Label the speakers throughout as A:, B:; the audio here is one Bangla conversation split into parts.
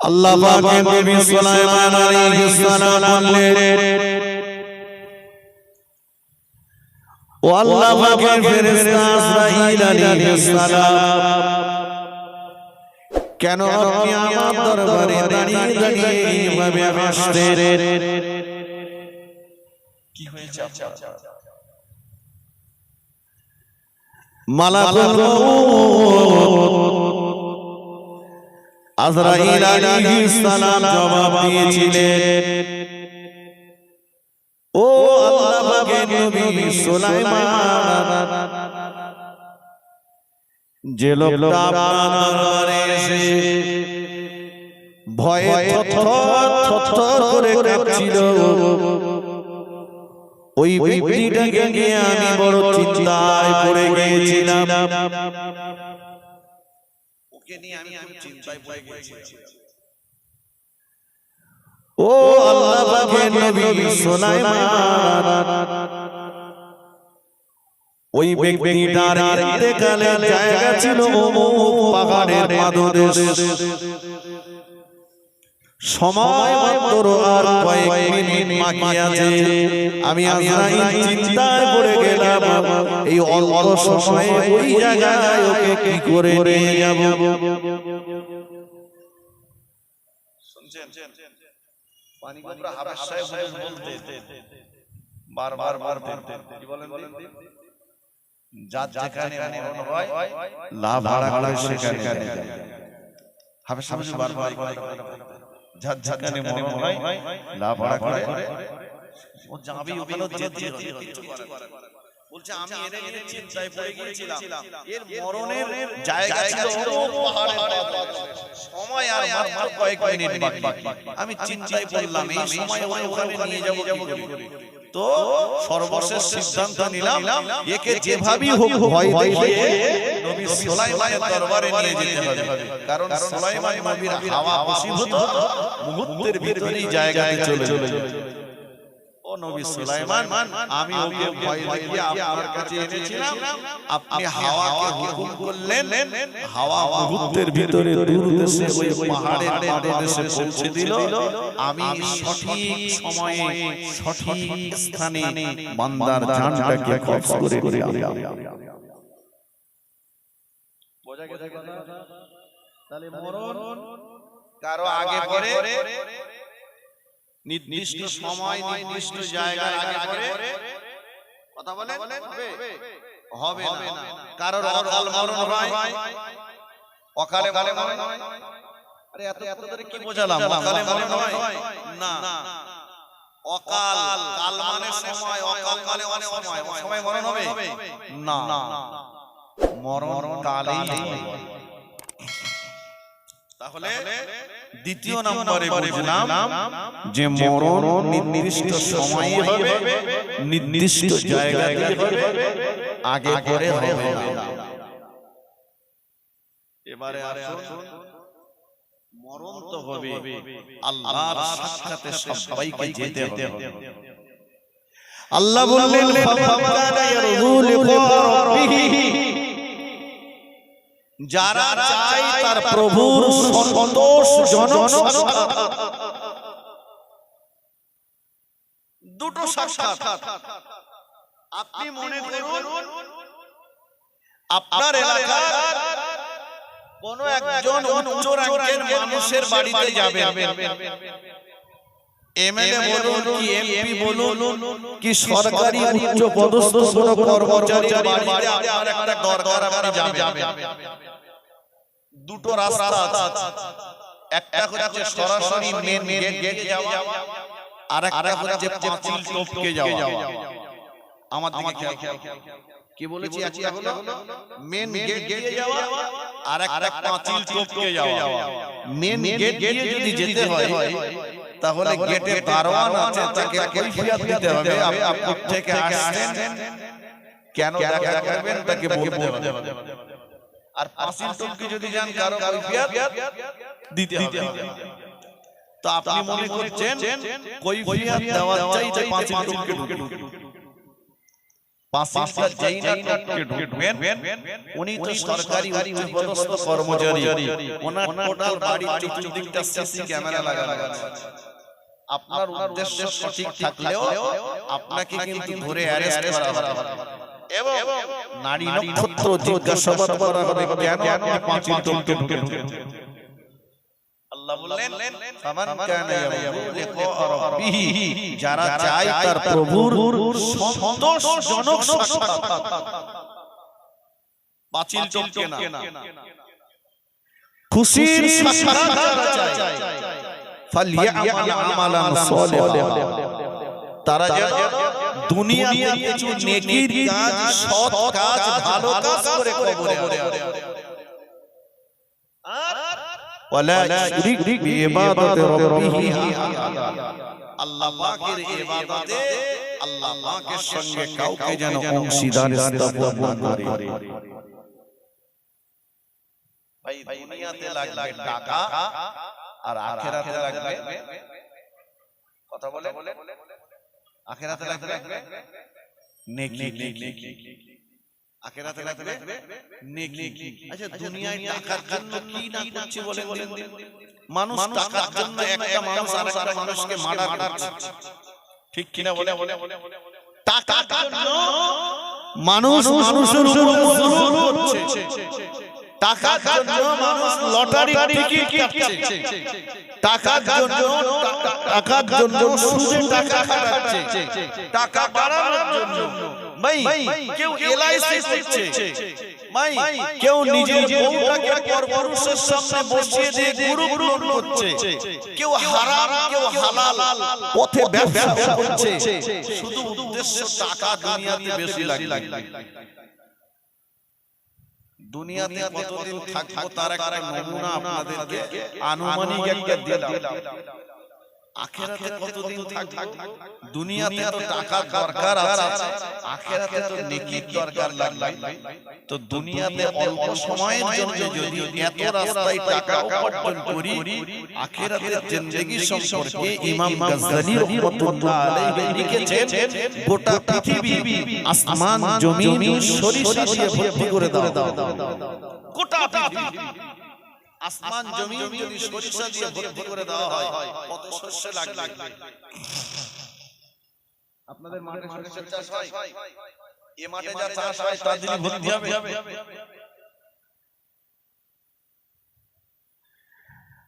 A: আল্লাহ পাকের নবী সুলাইমান আলাইহিস সালাম বললেন ও আল্লাহ পাকের ফেরেশতা আজরাইল আলাইহিস সালাম কেন আপনি আমার দরবারে দাঁড়িয়ে দাঁড়িয়ে এইভাবে আসছেন কি হয়েছে মালাকুল মউত। আজরাইল আলাইহিস সালাম জবাব দিয়েছিলেন। ও আল্লাহ পাকের নবী সুলাইমান, যে লোকটা আপনার দরবারে এসে ভয়ে থরথর থরথর করে কাঁপছিল, ওই ব্যক্তিটাকে নিয়ে আমি বড় চিন্তায় পড়ে গিয়েছিলাম। ওকে নিয়ে আমি খুব চিন্তায় পড়ে গিয়েছিলাম। ও আল্লাহ পাকের নবী সুলাইমান। ওই ব্যক্তিটার ইন্তেকালের জায়গা ছিল পাহাড়ের পাদদেশ। সময় মাত্র আর কয়েক মিনিট বাকি আছে আমি আজরাইল চিন্তায় পড়ে গেলাম। এই অল্প সময়ে ওই জায়গায় ওকে কি করে নিয়ে যাব?
B: পানি গোবরা হাবেশ সাহেব বলতে বারবার বারবার কি বলেন বলেন যার যেখানে মরণ হয়
A: লাভ
B: সেখানে বারবার হয় করে ও যাবে ওখানে যেতে কিছু করে বলছে আমি এর এর চিন্তায় পড়ে গিয়েছিলাম এর মরণের জায়গা ছিল ও পাহাড়ের সময় আর মাত্র কয়েক মিনিট বাকি আমি চিন্তায় পড়লাম এই সময় ওখানে নিয়ে যাব যাব করে তো সর্বশেষ সিদ্ধান্ত নিলাম। একে যেভাবেই হোক ভয় দেখিয়ে নবী সুলাইমানের দরবারে নিয়ে যেতে হবে। কারণ সুলাইমান নবীর হাওয়া বশীভূত মুহূর্তের ভিতরেই জায়গায় চলে চলে নবী সুলাইমান আমি ওকে ভয় দেখিয়ে আপনার কাছে এনেছিলাম। আপনি হাওয়াকে হুকুম করলেন। হাওয়া মুহূর্তের ভিতরে দূর দেশে ওই পাহাড়ের পাদদেশে পৌঁছে দিল। আমি সঠিক সময়ে সঠিক স্থানে বান্দার জানটাকে কবজ করে দিলাম। বোঝা গেছে কথা? তাহলে মরণ কারও আগে পরে নির্দিষ্ট সময় নির্দিষ্ট জায়গায় আগে পরে কথা বলে হবে? না। কারোর অকাল মরণ হয়। অকালে মরণ হয়। আরে এত এত ধরে কি বোঝালাম? অকালে মরণ হয়? না। অকাল কাল মানে সময় অকাল মানে অনেক সময় সময় মরণ হবে? না। মরণ কালেই। তাহলে দ্বিতীয় নম্বরে বুঝলাম যে মরণ নির্দিষ্ট সময়ে হবে নির্দিষ্ট জায়গাতে হবে আগে পরে হবে। না এবারে আসুন। মরণ তো হবে আল্লাহর সাক্ষাতে সবাইকে যেতে হবে।
A: আল্লাহ বললেন ফাকানা ইয়ারজু লিকা রাব্বিহি।
B: যারা চায় তার প্রভুর সন্তোষজনক সাক্ষাৎ। দুটো সাক্ষাৎ। আপনি মনে করুন আপনার এলাকার কোন একজন উচ্চ মানুষের বাড়িতে যাবেন। এমএলএ বলুন কি এমপি বলুন কি সরকারি উচ্চ পদস্থ কোনো কর্মচারী বাড়িতে আপনার একটা দরকার আপনি যাবেন দুটো রাস্তা আছে। একটা হচ্ছে সরাসরি মেন মেন গেট যাওয়া আর একটা হচ্ছে পাঁচিল টপকে যাওয়া। আমার দিকে খেয়াল। কি বলেছি একটা হলো মেন গেট দিয়ে যাওয়া আর একটা পাঁচিল টপকে যাওয়া। মেন গেট যদি যেতে হয় তাহলে গেটে দারোয়ান আছে তাকে কৈফিয়ত দিতে হবে। আপনি থেকে আসছেন? কেন দেখা করবেন? তাকে বলতে হবে। আর পাঁচিল টপকে যদি যান কারও কৈফিয়ত দিতে হবে। তো আপনি মনে করছেন কৈফিয়ত দেওয়া চাই যে পাঁচিল টপকে ঢুকে পাঁচিলটা যেই না টপকে ঢুকবেন উনি তো সরকারি উচ্চপদস্থ কর্মচারী। ওনার টোটাল বাড়ির চতুর্দিকটা সিসি ক্যামেরা লাগানো আছে। আপনার উদ্দেশ্য সঠিক থাকলেও আপনাকে কিন্তু ধরে অ্যারেস্ট করা হবে। এবং নারী নক্ষত্র জিজ্ঞাসাবাদ করা হবে কেন আপনি পাঁচিল টপকে ঢুকেছেন? আল্লাহ বললেন ফামান কানা যারা চায় তার প্রভুর সন্তোষজনক সাক্ষাৎ। পাঁচিল টপকে না। খুশির সাক্ষাৎ যারা চায়। ফালিয়ামাল আমালান সালিহা তারা যেন দুনিয়াতে কিছু নেকির কাজ সৎ কাজ ভালো কাজ করে কবরে ওয়ালা ইউশরিক বিইবাদাতি রাব্বিহি আল্লাহ পাকের ইবাদতে আল্লাহ পাকের সঙ্গে কাউকে যেন অংশীদার স্থাপন না করে। ভাই দুনিয়াতে লাগবে টাকা আর আখেরাতে লাগবে কথা বলে আখেরাতে লাগবে? নেকি নেকি। আখেরাতে লাগবে নেকি আচ্ছা দুনিয়ায় টাকার জন্য কি না করছে বলে বলেন মানুষ টাকার জন্য একটা মানুষ আর একটা মানুষকে মার্ডার করছে। ঠিক কিনা বলে বলে টাকার জন্য মানুষ মানুষের উপর জুলুম করছে। টাকার জন্য মানুষ লটারি টিকিট কাটছে। টাকার জন্য টাকার জন্য সুদে টাকা খাটাচ্ছে টাকা বাড়ানোর জন্য। ভাই কেউ এলআইসি করছে ভাই কেউ নিজের বউটাকে পরপুরুষের সামনে বসিয়ে দিয়ে গ্রুপ লোন করছে কেউ হারাম কেউ হালাল পথে ব্যবসা করছে শুধু উদ্দেশ্য টাকা দুনিয়াতে বেশি লাগে দুনিয়াতে কতদিন থাকব তার একটা নমুনা আপনাদেরকে আনুমানিক একটা দিলাম আখেরাতে কতদিন থাকব? দুনিয়াতে তো টাকা দরকার আছে। আখেরাতে তো নেকির দরকার লাগবে। তো দুনিয়াতে অল্প সময়ের জন্য যদি এত রাস্তায় টাকা উপার্জন করি আখেরাতের জিন্দেগি সম্পর্কে ইমাম গাজ্জালি রাহমাতুল্লাহ আলাইহি লিখেছেন গোটা পৃথিবী আসমান জমিন সরিষা দিয়ে ভর্তি করে দাও। গোটা পৃথিবী। আসমান জমিন যদি সরিষা দিয়ে ভর্তি করে দেওয়া হয় কত শস্য লাগবে? আপনাদের মাঠে সরিষার চাষ হয়? এ মাঠে যা চাষ হয় তার দিনে ভর্তি হবে।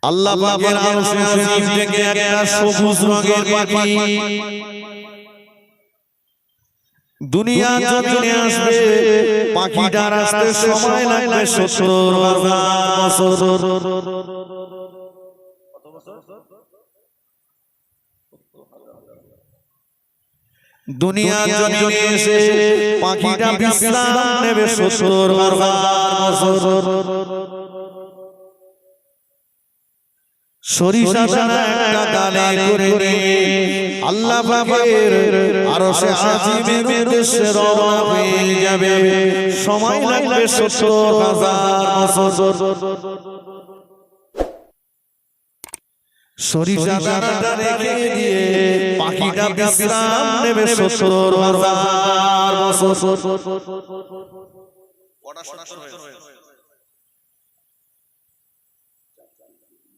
A: আল্লাহ পাকের আরশে আজিম থেকে একটা সবুজ রঙের পাখি। দুনিয়া জমিনে আসবে পাখিটার আসতে সময় লাগবে সত্তর বছর। দুনিয়া জমিনে এসে পাখিটা বিশ্রাম নেবে সত্তর বছর। সরিষা দানা একটা করে আল্লাহ পাকের আরশে আজিমের উদ্দেশ্যে রওনা হয়ে যাবে। সময় লাগবে সত্তর হাজার বছর। সরিষা দানাটা রেখে দিয়ে পাখিটা বিশ্রাম নেবে সত্তর হাজার বছর।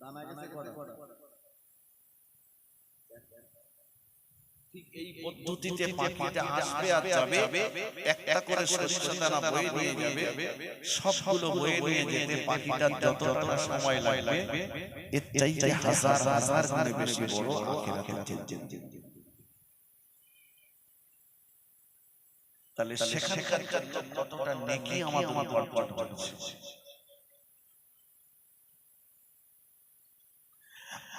B: কটা এই পদ্ধতিতে পাখিটা আসবে আর যাবে একটা করে সরিষা দানা বয়ে নিয়ে যাবে সবগুলো বয়ে নিয়ে যেতে পাখিটার যতটা সময় লাগবে এর চাইতে হাজার হাজার গুণে বেশি বড় আখিরাতের জিন্দেগি তাহলে সেখানকার জন্য কতটা নেকি আমাদের উপার্জন হচ্ছে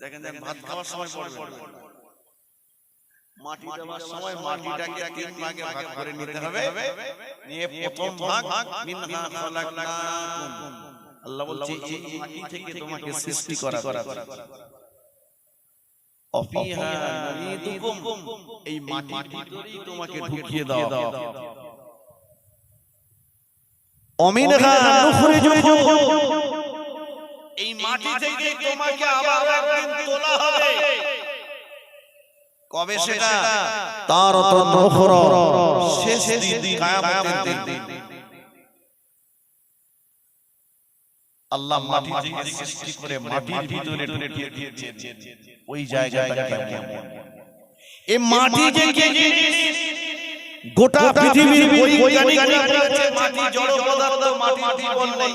B: দেখেন দেখেন ভাত খাওয়ার সময় পড়বে। মাটি দেওয়ার সময় মাটিটাকে তিন ভাগে ভাগ করে নিতে হবে। নিয়ে প্রথম ভাগ মিনহা খালাকনাকুম আল্লাহ বলছে এই মাটি থেকে তোমাকে সৃষ্টি করা অফিহা নুইদুকুম এই মাটির ভিতরেই তোমাকে ঢুকিয়ে দাও
A: অমিনহা নুখরিজুকুম
B: এই মাটি থেকে তোমাকে আবার একদিন তোলা হবে। কবে সেটা?
A: উখরা
B: শেষ দিন কিয়ামতের দিন। আল্লাহ মাটি থেকে সৃষ্টি করে মাটির ভিতরে ঢুকিয়ে দিয়েছেন। ওই জায়গাটা কেমন?
A: এই মাটি থেকে গোটা পৃথিবীর বৈজ্ঞানিকরা বলেছে
B: মাটি জড় পদার্থ মাটি জীবন নেই।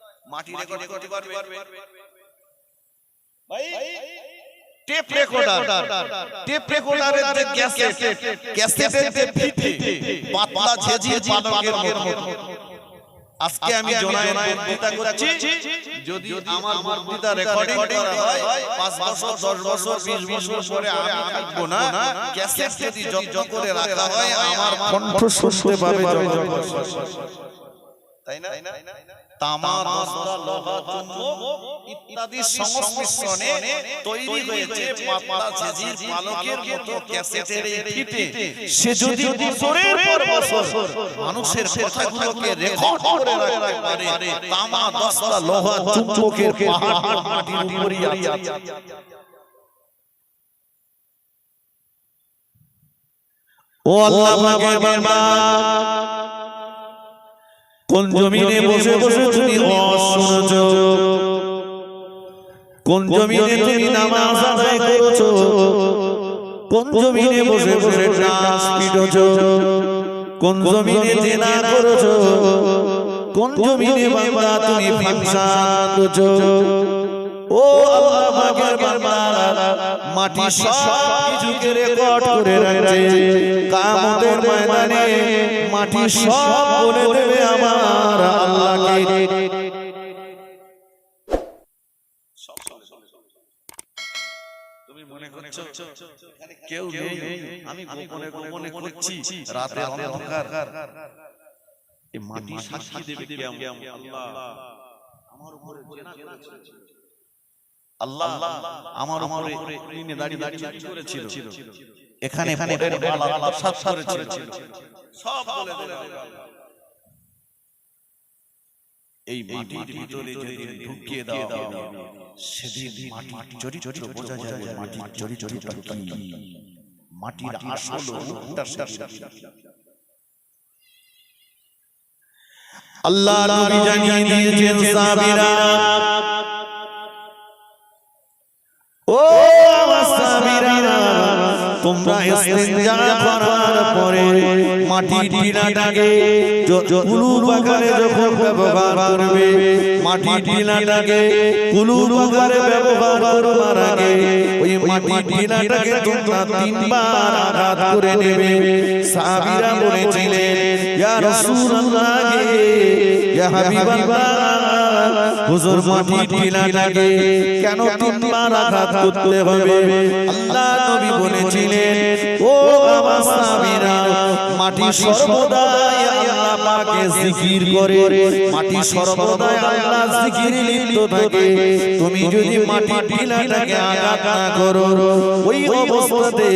A: মাটি রেকর্ড
B: করতে পারবে। ভাই টেপ রেকর্ডার টেপ রেকর্ডারের যে ক্যাসেট ক্যাসেটের যে ফিতে পাতলা ঝেঝে মতো। আজকে আমি জোনায় বক্তৃতা করছি। যদি আমার বক্তৃতা রেকর্ডিং করা হয় 5 বছর 10 বছর 20 বছর পরে আমি থাকব না। ক্যাসেট যদি যত্ন করে রাখা হয় আমার
A: কণ্ঠ শুনতে পাবে যখন
B: তাই না? তামা দস্তা লোহা চুম্বক ইত্যাদি সংমিশ্রণে তৈরি হয়েছে। পাতলা ঝিঝির পালকের মতো ক্যাসেটের ফিতে। সে যদি বছরের পর বছর মানুষের কথাগুলোকে রেকর্ড করে রাখতে পারে। তামা দস্তা লোহা
A: চুম্বকের পাহাড় মাটির উপরই আছে। ও আল্লাহ পাকের বান্দা। কোন জমিনে বসে বসে তুমি ওয়াজ শুনছো কোন জমিনে তুমি নামাজ আদায় করছ? কোন জমিনে বসে বসে নাচ পিটছো? কোন জমিনে জেনা করছ? কোন জমিনে বান্দা তুমি ফিমসা করছ ও আল্লাহ পাকের বান্দা মাটি সব কিছুকে রেকর্ড করে রাখছে। কিয়ামতের ময়দানে মাটি সব বলে দেবে আমার আল্লাহকে।
B: তুমি মনে করছ কেউ নেই? আমি গোপনে গোপনে করছি। রাতে অন্ধকার। এই মাটি সাক্ষী দেবে আল্লাহ। আমার উপরে আল্লাহ আমার উপরে দিনে দাঁড়িয়ে দাঁড়িয়ে করেছিল এখানে এখানে আল্লাহ সাত করেছিল। সব বলে দেবে। এই মাটির ভিতরে যদি ঢুকিয়ে হবে সেদিন মাটির চরিত্র বোঝা যাবে। মাটির চরিত্রটা কি? মাটির আসল
A: আল্লাহ জানিয়ে দিয়েছেন সাবিরা ও আমার সাবিরা তোমরা ইস্তিনজা করার পরে মাটি টিলাটাকে কুলুর আকারে যখন ব্যবহার করবে মাটি টিলাটাকে কুলুর আকারে ব্যবহার করবার আগে ওই মাটি টিলাটাকে তোমরা তিনবার আঘাত করে নেবে। সাবিরা বলেছিলেন ইয়া রাসূলুল্লাহ ইয়া হাবিবাল্লাহ হুজুর মাটি টিলাটাকে কেন তিনবার আঘাত করতে হবে? আল্লাহ নবী বলেছিলেন ও আমার সাহাবীরা মাটি সর্বদাই আল্লাহ পাকে জিকির করে। মাটি সর্বদাই আল্লাহ জিকিরে লিপ্ত থাকে। তুমি যদি মাটি টিলাটাকে আঘাত না করো। ওই অবস্থাতে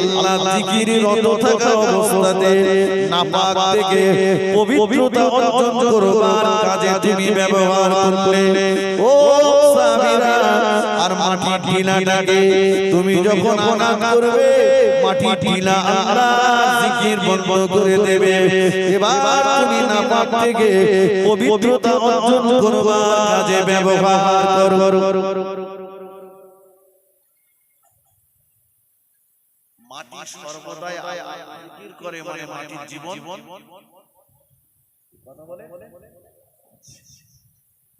A: আল্লাহ জিকিরে রত থাকা অবস্থাতে নাপাক থেকে পবিত্রতা অর্জন করবার কাজে তুমি ব্যবহার করলে ও সাবিরা আর মাটি টিলাটাকে তুমি যখন আঘাত করবে মাটি টিলা আল্লাহ জিকির বন্ধ করে দেবে। এবার তুমি নাপাক থেকে পবিত্রতা অর্জন করবার কাজে ব্যবহার করো।
B: মাটি সর্বদাই জিকির করে মানে মাটির জীবন। কথা বলে?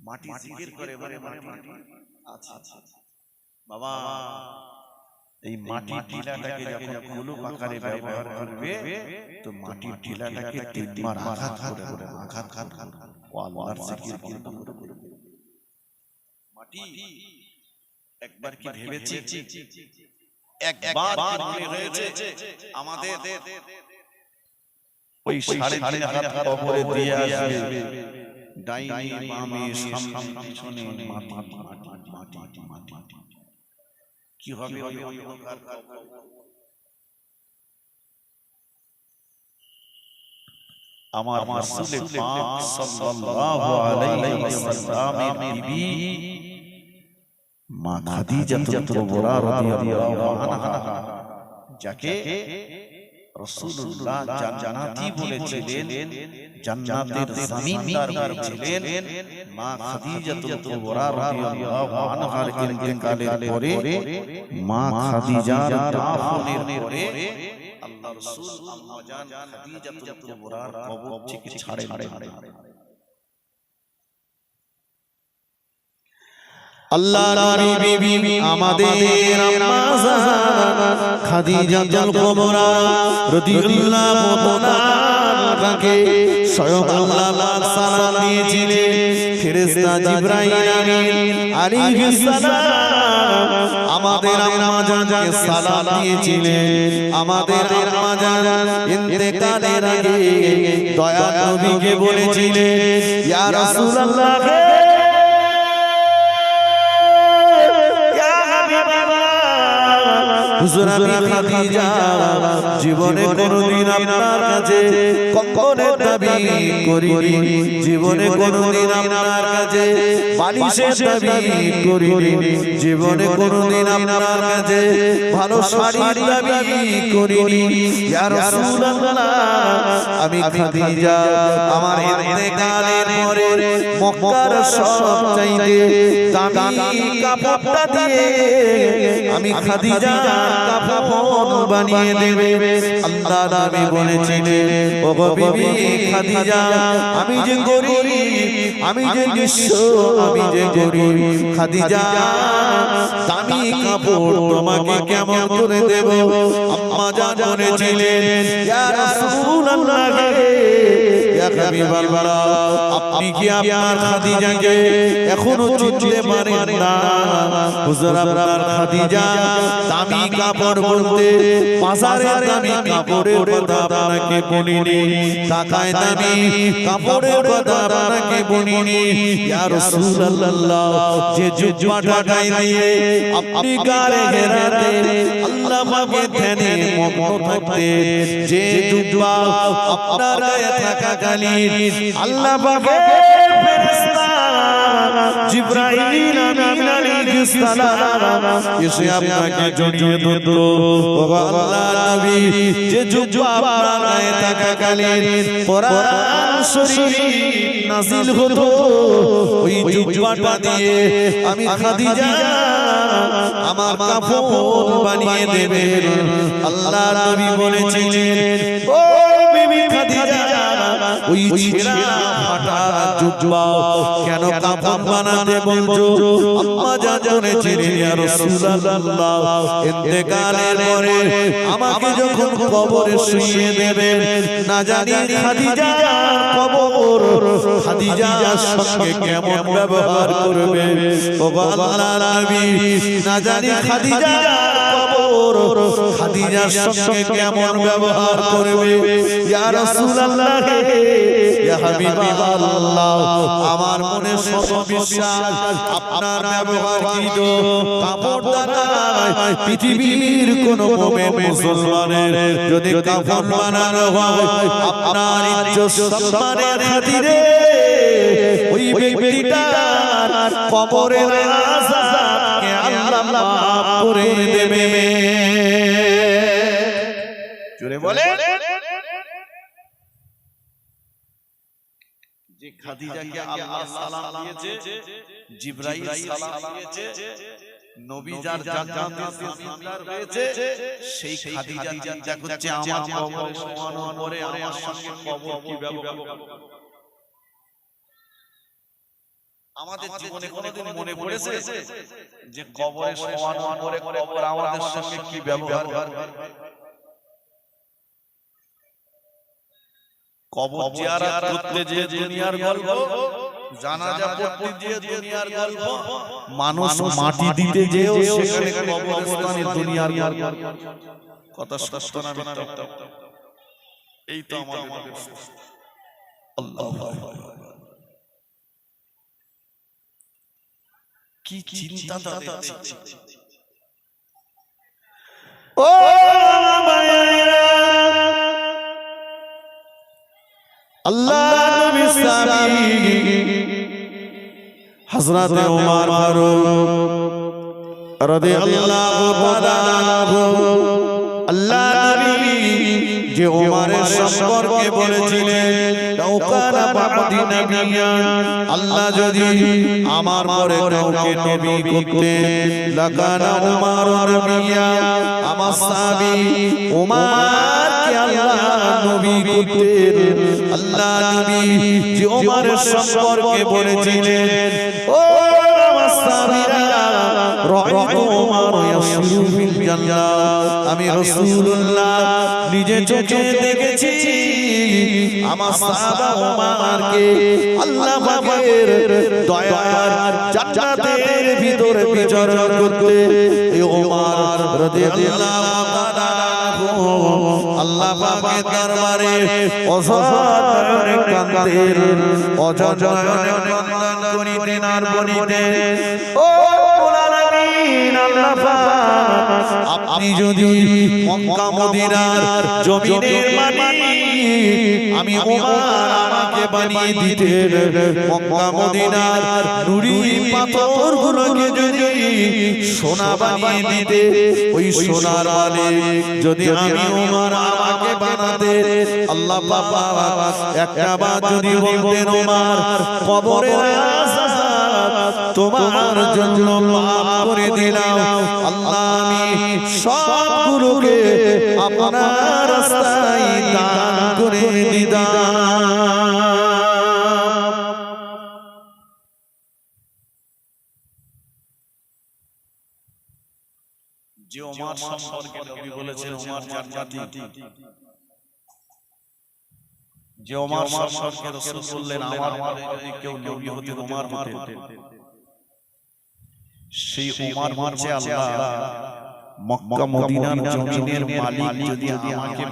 B: মাটি জিকির করে মানে মাটি আচ্ছা আচ্ছা বাবা এই মাটির টিলাটাকে যখন কুলু আকারে ব্যবহার করবে তো মাটির টিলাটাকে তিনবার আঘাত করে করে আঘাত খান খান ও আল্লাহর জিকির বন্ধ করে করবে মাটি একবার কি ভেবেছি একবার মনে হয়েছে আমাদের ওই সাড়ে তিন কবরে দিয়ে আসবে ডাইনি বামে সামনে পিছনে মাটি মাটি মাটি মাটি কি হবে ওই আমার রাসূল পাক সাল্লাল্লাহু আলাইহি ওয়াসাল্লামের বিবি মা খাদিজা কুবরা রাদিয়াল্লাহু আনহা যাকে রাসূলুল্লাহ জান্নাতি বলেছিলেন জান্নাতের জমিনদার ছিলেন মা খাদিজা কুবরা রাদিয়াল্লাহু আনহার ইন্তেকালের পরে মা খাদিজার দাফনের পরে আল্লাহ রাসূল আম্মা জান খাদিজা কুবরার কবর থেকে ছাড়ে ছাড়ে
A: আল্লাহ নবী বিবি আমাদের আম্মা জান খাদিজা জাল কুবরা রাদিয়াল্লাহু তাআলাকে স্বয়ং আল্লাহ পাক সালাম দিয়েছিলেন। ফেরেশতা জিবরাইল আমিন আলাইহিস সালাম আমাদের আম্মা সালাম দিয়েছিলেন। আমাদের আম্মা ইন্তেকালের আগে দয়া নবীকে বলেছিলেন, ইয়া রাসূলুল্লাহ হুজুর আমি খাদিজা জীবনে কোনদিন আপনার কাছে কঙ্কনের দাবি করিনি। জীবনে কোনদিন আপনার কাছে বালিশের দাবি করিনি। জীবনে কোনদিন আপনার কাছে ভালো শাড়ির দাবি করিনি। ইয়া রাসূলুল্লাহ আমি খাদিজা আমার ইন্তেকালের পরে মক্কার সব চাইতে দামি কাপড়টা দিয়ে আমি খাদিজা কাফন বানিয়ে দেবে। আল্লাহ নবী বলেছিলেন ও বিবি খাদিজা, আমি যে গরিব, আমি যে নিঃস্ব, আমি যে গরিব। খাদিজা, দামি কাপড় তোমাকে কেমন করে দেব? আম্মা জান বলেছিলেন, ইয়া রাসূলুল্লাহ ইয়া হাবিবাল্লাহ আপনি কি আপনার খাদিজাকে এখনও চিনতে পারেন না? হুজুর আপনার খাদিজা, দামি কাপড় বলতে বাজারে দামি কাপড়ের কথা আপনাকে বলিনি, টাকায় দামি কাপড়ের কথা আপনাকে বলিনি। ইয়া রাসূলুল্লাহ, যে জুব্বাটা গায়ে দিয়ে আপনি গায়ে ঘেরাতে আল্লাহ পাকে ধ্যানে মগ্ন থাকতে যে জুব্বা আপনার গায়ে থাকাকালীন আল্লাহ পাকের ফেরেশতা জিব্রাইল আমিন আলাইহিস সালাম। এসে আপনাকে জড়িয়ে ধরলো ও আল্লাহ নবী যে জুব্বা আপনার গায়ে থাকাকালীন কোরআন শরীফ নাযিল হতো। ওই জুব্বাটা দিয়ে আমি খাদিজা আমার বানিয়ে দেবেন। আল্লাহ নবী বলেছিলেন ও ওই ছেঁড়া ফাটা জুব্বা। কেন কাফন বানাতে বলছো? আম্মা যা জনেছিলেন ইয়া রাসূলুল্লাহ। ইন্তেকালের পরে আমাকে যখন কবরে শুইয়ে দেবেন না জানি খাদিজা কবর। খাদিজার সঙ্গে কেমন ব্যবহার করবে? ও গো আল্লাহ নবী না জানি খাদিজা খাদিজার সঙ্গে কেমন ব্যবহার করবে? ইয়া রাসূলুল্লাহ। ইয়া হাবিবাল্লাহ। আমার মনে শত বিশ্বাস। আপনার কাপড় দ্বারায় পৃথিবীর কোন মুমিন মুসলমানের যদি কাপড় বানানো হয় আপনার ইজ্জত সম্মানের খাতিরে ওই ব্যক্তিটার কবরের করে দেবে।
B: জোরে বলে যে খাদিজাকে আল্লাহ সালাম দিয়েছে জিবরাইল সালাম দিয়েছে নবী যার জান্নাতে সিজদার হয়েছে সেই খাদিজা চিন্তা করছে আমার কবরে আমার সঙ্গে কবর কি ব্যবহার আমাদের জীবনে কোনোদিন মনে পড়েছে যে কবরে শোয়ানোর পরে কবর আমাদের সঙ্গে কি ব্যবহার কবর জিয়ারত করতে যে দুনিয়ার গল্প জানাজা পড়তে যে দুনিয়ার গল্প মানুষ মাটি দিতে যেও সেখানে কবরস্থানে দুনিয়ার গল্প। কথা সত্য না এই তো আমাদের আল্লাহ কি চিন্তা তাদের
A: ও আল্লাহ নবী সাহাবী হযরত ওমর ফারুক রাদিয়াল্লাহু তাআলা আল্লাহ যে ওমরের সম্পর্কে বলেছিলেন আল্লাহ যদি আমার পরে কাউকে নবী করতেন লাকানা উমর নবিয়া আমার সাহাবী আল্লাহ নবী করতেন আল্লাহ নবী যে ওমরের সম্পর্কে বলেছিলেন ও আমার সাহাবীরা উমর ইয়াসিরু ফিল জান্নাহ আমি রাসূলুল্লাহ নিজে চোখে দেখেছি। আমার আল্লাহ পাকের দয়ার জান্নাতের ভিতরে বিচরণ করতে এই তাআলা আল্লাহ পাকের দরবারে করিতেন আর বলিতেন ও আপনি যদি মক্কা মদিনার জমিনের মাটি আমি ওমর আমাকে বানিয়ে দিতেন। মক্কা মদিনার নুরি পাথর গুলোকে যদি সোনা বানিয়ে দিতে ওই সোনার মালিক যদি আমি ওমর আমাকে বানাতে আল্লাহ বাবা একটা বার যদি বলতেন ওমর আযাব তোমার জন্য মাফ করে দিলাম। আল্লাহ আমি সবগুলোকে আপনার রাস্তায় দান করে দিলাম।
B: যে ওমর সম্পর্কে নবী বলেছেন ওমর জান্নাতি। যে ওমর সম্পর্কে রাসূল বললেন আমার যদি কেউ নবী হতেন ওমর হতেন সেই হচ্ছে আল্লাহ। মক্কা মদিনার জমিনের মালিক যদি আমাকে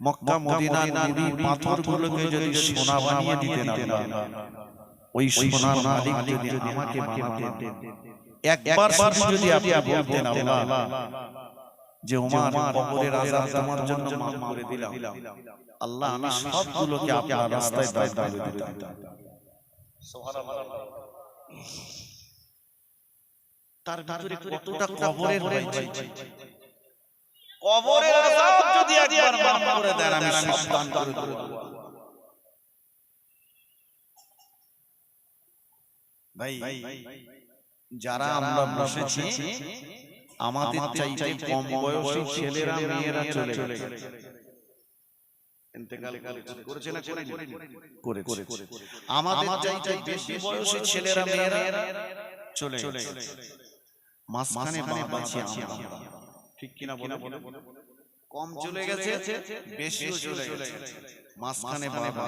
B: মক্কা মদিনার নবী পাথরগুলোকে যদি সোনা বানিয়ে আল্লাহ। ওই সোনার মালিক যদি আমাকে একবার শুধু যদি আপনি বলতেন আল্লাহ যে ওমর কবরের আযাব তোমার জন্য মাফ করে দিলাম। আল্লাহ আমি সবগুলোকে আপনার রাস্তায় দাঁড় দিতাম। তার ভিতরে কতটা কবরের কবরের আযাব যদি একবার মাফ করে দেন আমি করে দেব। ভাই যারা আমরা বসেছি আমাদের চাইতে কম বয়সী ছেলেরা মেয়েরা চলে গেছে ইন্তেকাল করেছে না করে করে আমাদের চাইতে বেশি বয়সী ছেলেরা মেয়েরা চলে গেছে। মাঝখানে বাবা আছি ঠিক কিনা বলে? কম চলে গেছে বেশিও চলে গেছে। মাঝখানে বাবা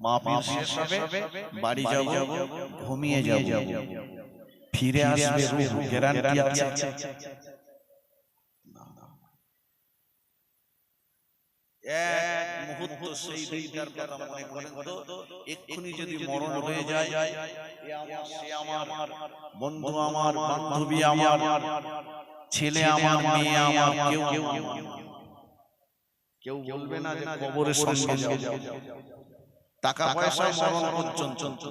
B: মা পীর শেষ হবে বাড়ি যাব ঘুমিয়ে যাব। ফিরে আসবে রূহ। গ্যারান্টি আছে। এক মুহূর্ত সেই দিনটার কথা মনে করেন তো? এক্ষুনি যদি মরণ হয়ে যায় সে আমার বন্ধু আমার বান্ধবী আমার ছেলে আমার মেয়ে আমার কেউ কেউ কেউ বলবে না যে কবরের সঙ্গে যাও। টাকা পয়সা মরণ পর্যন্ত।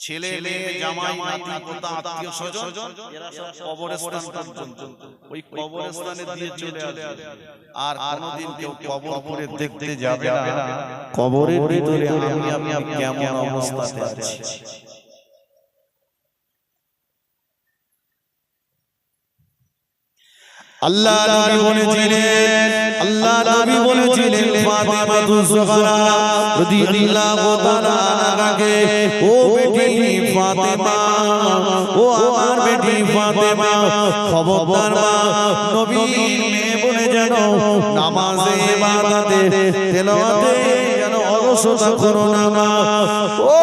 B: ছেলে মেয়ে জামাই নাতি পোতা আত্মীয় স্বজন এরা সব কবরস্থান পর্যন্ত। ওই কবরস্থানে দিয়ে চলে আসে আর কোনোদিন কেউ কবর করে দেখতে যাবে না। কবরের ভিতরে আমি আমি আমি কেমন অবস্থাতে আছি?
A: আল্লাহ নবী বলেছিলেন আল্লাহ নবী বলেছিলেন ফাতিমা তুজহরা রাদিয়াল্লাহু তাআলা আনহাকে ও বেটি ফাতিমা ও আমার বেটি ফাতিমা খবরদার মা মেয়ে বলে যেন নামাজে ইবাদতে তেলাওয়াতে যেন অলসতা করো না মা ও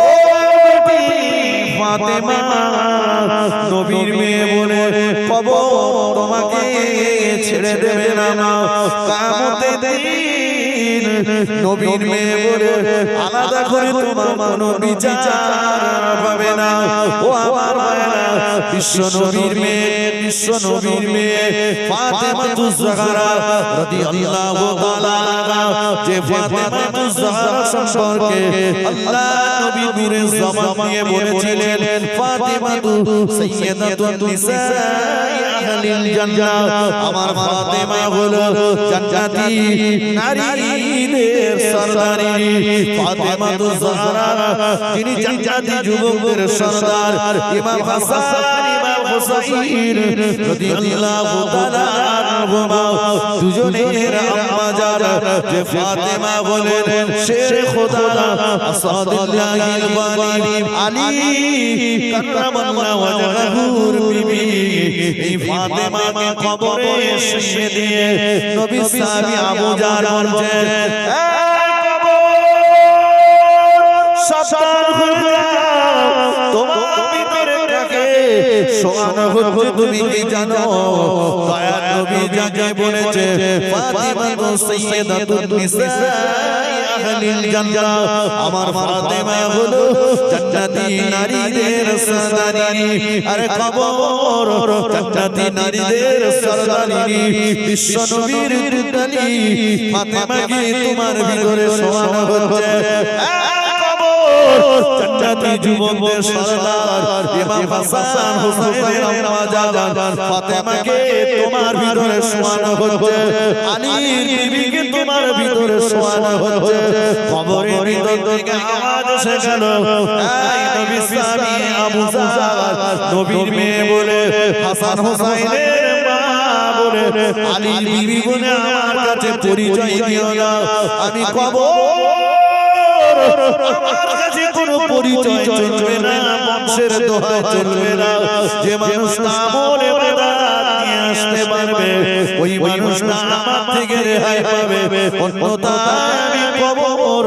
A: বেটি ফাতেমা নবীর মেয়ে বলে কব তোমাকে ছেড়ে দেবে না কামতে দিন। নবীর মেয়ে বলে আলাদা করে তোমার কোনো বিচার পাবে না। ও আমার বিশ্ব নবীর মেয়ে। বিশ্ব নবীর মেয়ে ফাতেমা তুজহারা রাদিয়াল্লাহু তাআলা যে ফাতেমা তুজহারা সম্পর্কে আল্লাহ নবী নূরে জবান দিয়ে বলেছিলেন, ফাতেমা তু সাইয়্যিদাতুন নিসাই আহলিল জান্নাহ। আমার ফাতেমা হলো জান্নাতি নারীদের সরদারি। ফাতেমা তুজহারা যিনি জান্নাতি যুবকদের সরদার, ইমাম হাসান ইমাম রাদিয়াল্লাহু তাআলা আনহুমা, দুজনের আম্মা যে ফাতেমা বলেন শের খোদা আসাদুল্লাহিল ওয়ালি আলী কাররামাল্লাহু ওয়াজহুর বিবি, এই ফাতেমাকে কবরে শুইয়ে দিয়ে নবী সাহাবী আবু জার বলছেন সাবধান হয়ে সোয়ান হচ্ছে তুমি কি জানো, দয়ার নবী যাকে বলেছে, ফাতিমা তো সাইয়্যিদাতুন নিসাই আহলিল জান্নাহ। আমার ফাতেমা হলো জান্নাতি নারীদের সরদারি আরে খবর, জান্নাতি নারীদের সরদারি বিশ্ব নবীর দুতালি ফাতেমাকে তোমার ভিতরে সোয়ান হচ্ছে? জান্নাতি যুবকদের সরদার, ইমাম হাসান, হুসাইনের আম্মা ফাতেমাকে তোমার ভিতরে হচ্ছে, আলীর বিবিকে তোমার ভিতরে হচ্ছে, কবরের থেকে আওয়াজ এসে গেল এই নবী সাহাবী আবু নবীর মেয়ে বলে, হাসান হুসাইনের আমি কবর, আমার কাছে কোনো পরিচয় চলবে না বংশের দোহায় চলবে না। যে মানুষ না নিয়ে আসতে পারবে। ওই মানুষটা আমার থেকে রেহাই পাবে। অন্যতা আমি কবর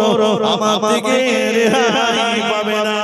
A: আমার থেকে রেহাই পাবে না।